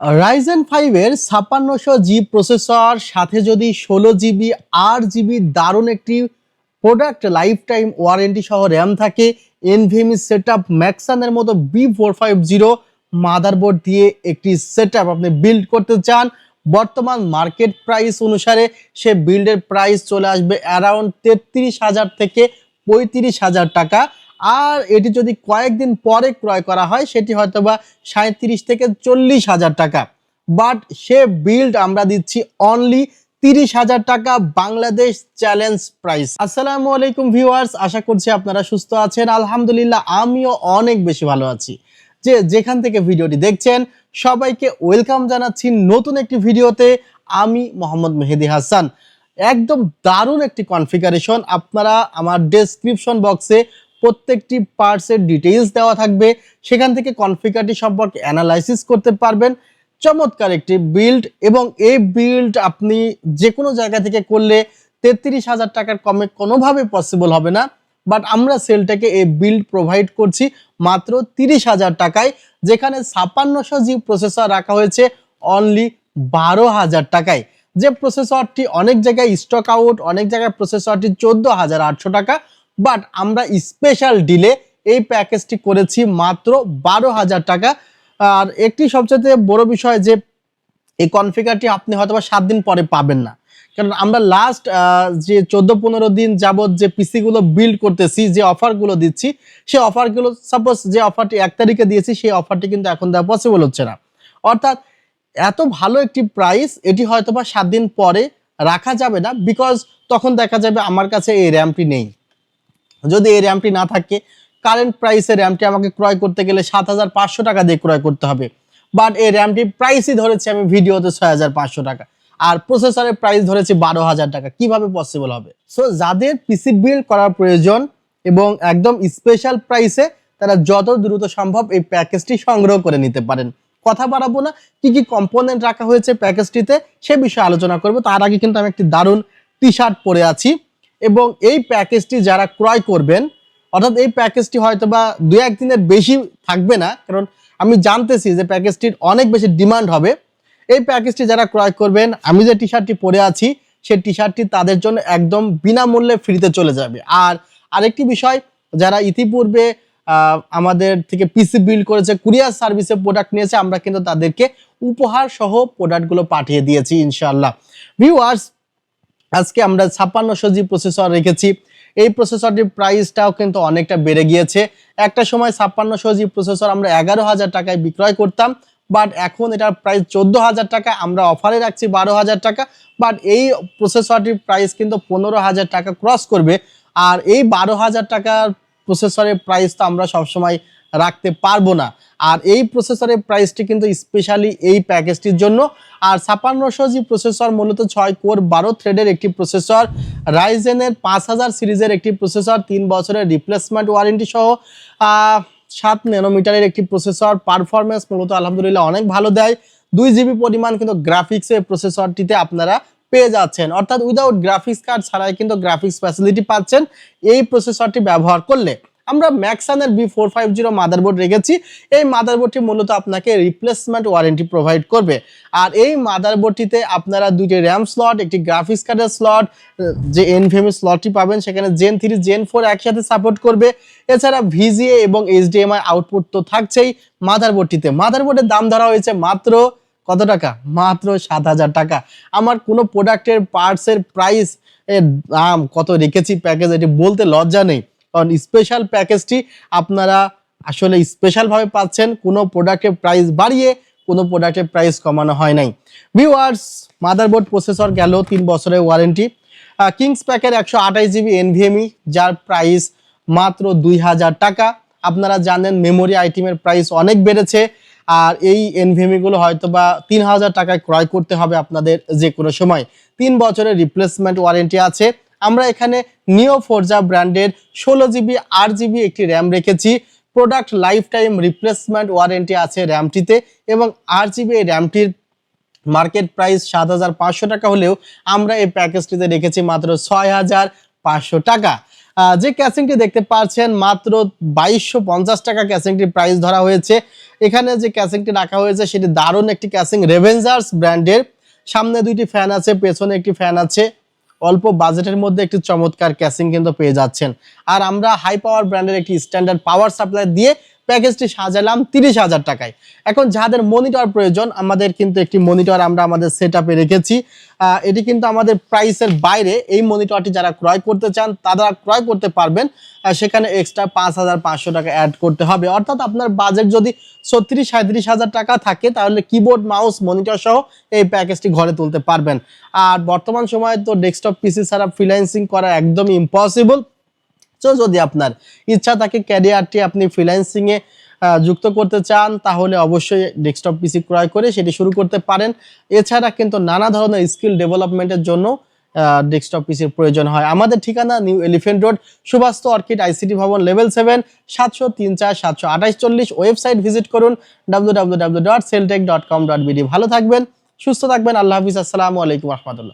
Ryzen ফাইভের ছাপ্পান্নশো জি processor সাথে যদি ষোলো জিবি আট জিবি দারুণ একটি প্রোডাক্ট লাইফ টাইম ওয়ারেন্টি সহ র্যাম থাকে। এনভিএমই সেট আপ ম্যাক্সানের মতো B four five zero motherboard দিয়ে একটি সেট আপনি বিল্ড করতে চান। বর্তমান মার্কেট প্রাইস অনুসারে সে বিল্ডের প্রাইস চলে আসবে অ্যারাউন্ড তেত্রিশ হাজার থেকে পঁয়ত্রিশ হাজার টাকা। আর এটি যদি কয়েকদিন পরে ক্রয় করা হয়, সেটি হয়তো বা সাঁত্রিশ থেকে চল্লিশ হাজার টাকা। বাট সে বিল্ড আমরা দিচ্ছি অনলি তিরিশ হাজার টাকা বাংলাদেশ চ্যালেঞ্জ প্রাইস আসসালামু আলাইকুম ভিউয়ার্স আশা করছি আপনারা সুস্থ আছেন। আলহামদুলিল্লাহ, আমিও অনেক বেশি ভালো আছি। যে যেখান থেকে ভিডিওটি দেখছেন, সবাইকে ওয়েলকাম জানাচ্ছি নতুন একটি ভিডিওতে। আমি মোহাম্মদ মেহেদি হাসান। একদম দারুণ একটি কনফিগারেশন আপনারা আমার ডেসক্রিপশন বক্সে প্রত্যেকটি পার্টসের ডিটেইলস দেওয়া থাকবে। সেখান থেকে কনফিগারটি সম্পর্কে অ্যানালাইসিস করতে পারবেন। চমৎকার একটি বিল্ড এবং এই বিল্ড আপনি যে কোনো জায়গা থেকে করলে তেত্রিশ হাজার টাকার কমে কোনোভাবে পসিবল হবে না। বাট আমরা সেলটাকে এই বিল্ড প্রোভাইড করছি মাত্র তিরিশ হাজার টাকায়, যেখানে ছাপ্পান্নশো জি প্রসেসর রাখা হয়েছে অনলি বারো হাজার টাকায়। যে প্রসেসরটি অনেক জায়গায় স্টক আউট অনেক জায়গায় প্রসেসরটি চোদ্দ হাজার আটশো টাকা। বাট আমরা স্পেশাল ডিলে এই প্যাকেজটি করেছি মাত্র বারো হাজার টাকা। আর একটি সবচেয়ে বড় বিষয় যে, এই কনফিগারটি আপনি হয়তো সাত দিন পরে পাবেন না। কারণ আমরা লাস্ট যে চোদ্দ পনেরো দিন যাবত যে পিসিগুলো বিল্ড করতেছি, যে অফারগুলো দিচ্ছি সেই অফারগুলো সাপোজ যে অফারটি এক তারিখে দিয়েছি, সেই অফারটি কিন্তু এখন দেওয়া পসিবল হচ্ছে না। অর্থাৎ এত ভালো একটি প্রাইস এটি হয়তো বা সাত দিন পরে রাখা যাবে না বিকজ তখন দেখা যাবে আমার কাছে এই র্যামটি নেই। যদি এই র্যামটি না থাকে কারেন্ট প্রাইসে র্যামটি আমাকে ক্রয় করতে গেলে সাত হাজার পাঁচশো টাকা দিয়ে ক্রয় করতে হবে। বাট এই র্যামটির প্রাইসই ধরেছি আমি ভিডিওতে ছয় হাজার পাঁচশো টাকা। আর প্রসেসরের প্রাইস ধরেছি বারো হাজার টাকা। কীভাবে পসিবল হবে? সো যাদের পিসি বিল্ড করার প্রয়োজন এবং একদম স্পেশাল প্রাইসে তারা যত দ্রুত সম্ভব এই প্যাকেজটি সংগ্রহ করে নিতে পারেন। কথা বাড়াবো না, কি কি কম্পোনেন্ট রাখা হয়েছে প্যাকেজটিতে সে বিষয়ে আলোচনা করব। তার আগে কিন্তু আমি একটি দারুণ টি শার্ট পরে আছি। এবং এই প্যাকেজটি যারা ক্রয় করবেন, অর্থাৎ এই প্যাকেজটি হয়তো বা দু একদিনের বেশি থাকবে না, কারণ আমি জানতেছি যে প্যাকেজটির অনেক বেশি ডিমান্ড হবে। এই প্যাকেজটি যারা ক্রয় করবেন, আমি যে টি শার্টটি পরে আছি, সেই টি শার্টটি তাদের জন্য একদম বিনামূল্যে ফ্রিতে চলে যাবে। আর আরেকটি বিষয়, যারা ইতিপূর্বে আমাদের থেকে পিসি বিল করেছে, কুরিয়ার সার্ভিসে প্রোডাক্ট নিয়েছে, আমরা কিন্তু তাদেরকে উপহার সহ প্রোডাক্টগুলো পাঠিয়ে দিয়েছি ইনশাল্লাহ ভিউয়ার্স আজকে আমরা ছাপ্পান্নশো জি প্রসেসর রেখেছি। এই প্রসেসরটির প্রাইসটাও কিন্তু অনেকটা বেড়ে গিয়েছে। একটা সময় ছাপ্পান্নশো জি প্রসেসর আমরা এগারো হাজার টাকায় বিক্রয় করতাম বাট এখন এটার প্রাইস চোদ্দ হাজার টাকা আমরা অফারে রাখছি বারো হাজার টাকা বাট এই প্রসেসরটির প্রাইস কিন্তু পনেরো হাজার টাকা ক্রস করবে। আর এই বারো হাজার টাকার প্রসেসরের প্রাইস তো আমরা সবসময় রাখতে পারব না। আর এই প্রসেসরের প্রাইসটি কিন্তু স্পেশালি এই প্যাকেজটির জন্য। আর ছাপান্নশো জি প্রসেসর মূলত ছয় কোর বারো থ্রেডের একটি প্রসেসর রাইজেনের পাঁচ হাজার সিরিজের একটি প্রসেসর তিন বছরের রিপ্লেসমেন্ট ওয়ারেন্টি সহ সাত ন্যানোমিটারের একটি প্রসেসর পারফরমেন্স মূলত আলহামদুলিল্লাহ অনেক ভালো দেয়। দুই জিবি পরিমাণ কিন্তু গ্রাফিক্সের প্রসেসরটিতে আপনারা পেয়ে যাচ্ছেন। অর্থাৎ উইদাউট গ্রাফিক্স কার্ড ছাড়াই কিন্তু গ্রাফিক্স ফ্যাসিলিটি পাচ্ছেন। এই প্রসেসরটি ব্যবহার করলে। আমরা ম্যাক্সানের B four five zero motherboard রেখেছি। এই মাদারবোর্ডটি মূলত আপনাকে রিপ্লেসমেন্ট ওয়ারেন্টি প্রোভাইড করবে। আর এই মাদারবোর্ডটিতে আপনারা দুইটি র্যাম স্লট একটি গ্রাফিক্স কার্ডের স্লট যে এনভিএমই স্লটটি পাবেন, সেখানে জেন থ্রি জেন ফোর একসাথে সাপোর্ট করবে। এছাড়া ভিজিএ এবং এইচডিএমআই আউটপুট তো থাকছেই মাদারবোর্ডটিতে মাদারবোর্ডের দাম ধরা হয়েছে মাত্র কত টাকা? মাত্র সাত হাজার টাকা। আমার কোনো প্রোডাক্টের পার্টসের প্রাইস এর দাম কত রেখেছি প্যাকেজ এটি বলতে লজ্জা নেই। কারণ স্পেশাল প্যাকেজটি আপনারা আসলে স্পেশালভাবে পাচ্ছেন। কোনো প্রোডাক্টের প্রাইস বাড়িয়ে, কোনো প্রোডাক্টের প্রাইস কমানো হয় নাই। ভিউয়ার্স মাদারবোর্ড প্রসেসর গেল তিন বছরের ওয়ারেন্টি কিংস প্যাকের একশো আঠাশ জিবি এনভিএমই যার প্রাইস মাত্র দুই হাজার টাকা। আপনারা জানেন মেমোরি আইটেমের প্রাইস অনেক বেড়েছে। আর এই এনভিএমই গুলো হয়তো বা তিন হাজার টাকায় ক্রয় করতে হবে আপনাদের যে কোনো সময়। তিন বছরের রিপ্লেসমেন্ট ওয়ারেন্টি আছে। আমরা এখানে নিও ফোরজা ব্র্যান্ডের ষোলো জিবি আট জিবি একটি র্যাম রেখেছি। Product life time replacement warranty আছে র্যামটিতে এবং আট জিবি এই র্যামটির মার্কেট প্রাইস সাত হাজার পাঁচশো টাকা হলেও আমরা এই প্যাকেজটিতে রেখেছি মাত্র ছয় হাজার পাঁচশো টাকা। যে ক্যাসিংটি দেখতে পাচ্ছেন, মাত্র বাইশশো পঞ্চাশ টাকা ক্যাসিংটির প্রাইস ধরা হয়েছে। এখানে যে ক্যাসিংটি রাখা হয়েছে, সেটি দারুণ একটি ক্যাসিং রেভেঞ্জার্স ব্র্যান্ডের সামনে দুইটি ফ্যান আছে, পেছনে একটি ফ্যান আছে। অল্প বাজেটের মধ্যে একটি চমৎকার ক্যাসিং কিন্তু পেয়ে যাচ্ছেন। আর আমরা হাই পাওয়ার ব্র্যান্ডের একটি স্ট্যান্ডার্ড পাওয়ার সাপ্লাই দিয়ে প্যাকেজটি সাজালাম তিরিশ হাজার টাকায়। এখন যাদের মনিটর প্রয়োজন, আমাদের কিন্তু একটি মনিটর আমরা আমাদের সেট রেখেছি। এটি কিন্তু আমাদের প্রাইসের বাইরে। এই মনিটরটি যারা ক্রয় করতে চান, তারা ক্রয় করতে পারবেন। সেখানে এক্সট্রা পাঁচ হাজার পাঁচশো টাকা অ্যাড করতে হবে। অর্থাৎ আপনার বাজেট যদি ছত্রিশ সাঁত্রিশ হাজার টাকা থাকে, তাহলে কিবোর্ড মাউস মনিটর সহ এই প্যাকেজটি ঘরে তুলতে পারবেন। আর বর্তমান সময়ে তো ডেস্কটপ পিসি ছাড়া ফ্রিল্যান্সিং করা একদমই ইম্পসিবল যদি আপনার ইচ্ছা থাকে ক্যারিয়ারটি আপনি ফ্রিল্যান্সিংয়ে যুক্ত করতে চান, তাহলে অবশ্যই ডেস্কটপ পিসি ক্রয় করে সেটি শুরু করতে পারেন। এছাড়া কিন্তু নানা ধরনের স্কিল ডেভেলপমেন্টের জন্য ডেস্কটপ পিসির প্রয়োজন হয়। আমাদের ঠিকানা নিউ এলিফেন্ট রোড সুভাস্ত অর্কিড আইসিটি ভবন লেভেল সেভেন সাতশো তিন চার, সাতশো আঠাশ চল্লিশ। ওয়েবসাইট ভিজিট করুন W W W dot Celtech dot com dot BD ভালো থাকবেন, সুস্থ থাকবেন। আল্লাহ হাফিজ। আসসালামু আলাইকুম রহমতুল্লাহ।